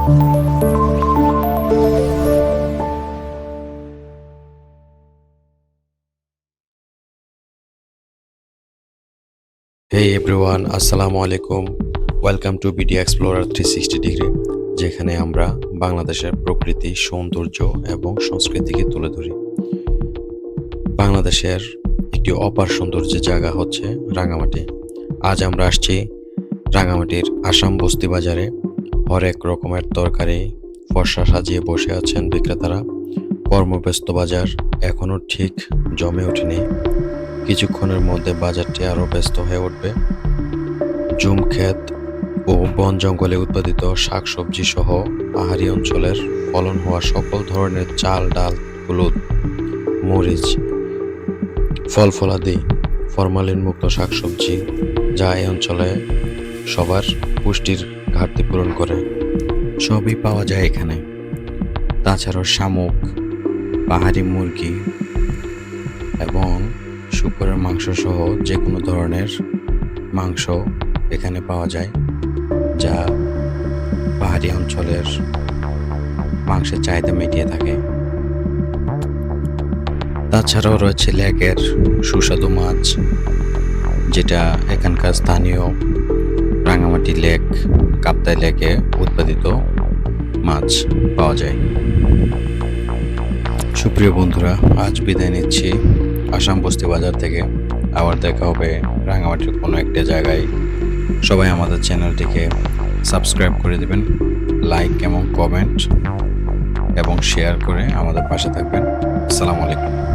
Hey everyone, আসসালামু আলাইকুম welcome to BD explorer three sixty degree যেখানে আমরা বাংলাদেশের প্রকৃতি সৌন্দর্য এবং সংস্কৃতিকে তুলে ধরি। বাংলাদেশের একটি অপার সৌন্দর্যের জায়গা হচ্ছে রাঙামাটি। আজ আমরা আসছি রাঙামাটির আসাম বস্তি বাজারে। হরেক রকমের তরকারি, ফর্সা সাজিয়ে বসে আছেন বিক্রেতারা। কর্মব্যস্ত বাজার এখনও ঠিক জমে ওঠেনি। কিছুক্ষণের মধ্যে বাজারটি আরও ব্যস্ত হয়ে উঠবে। জুম ক্ষেত ও বন জঙ্গলে উৎপাদিত শাকসবজি সহ পাহাড়ি অঞ্চলের ফলন হওয়া সকল ধরনের চাল, ডাল, হলুদ, মরিচ, ফল ফলাদি ফরমালিন মুক্ত শাকসবজি যা এই অঞ্চলে সবার পুষ্টির ঘাটতি পূরণ করে। সবই পাওয়া যায় এখানে। তাছাড়াও শামুক, পাহাড়ি মুরগি এবং শুকরের মাংস সহ যে কোনো ধরনের মাংস এখানে পাওয়া যায়, যা পাহাড়ি অঞ্চলের মাংসের চাহিদা মিটিয়ে থাকে। তাছাড়াও রয়েছে লেকের সুস্বাদু মাছ, যেটা এখানকার স্থানীয় রাঙামাটি লেক, কাপ্তাই লেকে উৎপাদিত মাছ পাওয়া যায়। সুপ্রিয় বন্ধুরা, আজ বিদায় নিচ্ছি। আসাম বস্তি বাজার থেকে আবার দেখা হবে রাঙামাটির কোনো একটা জায়গায়। সবাই আমাদের চ্যানেলটিকে সাবস্ক্রাইব করে দেবেন, লাইক এবং কমেন্ট এবং শেয়ার করে আমাদের পাশে থাকবেন। আসসালামু আলাইকুম।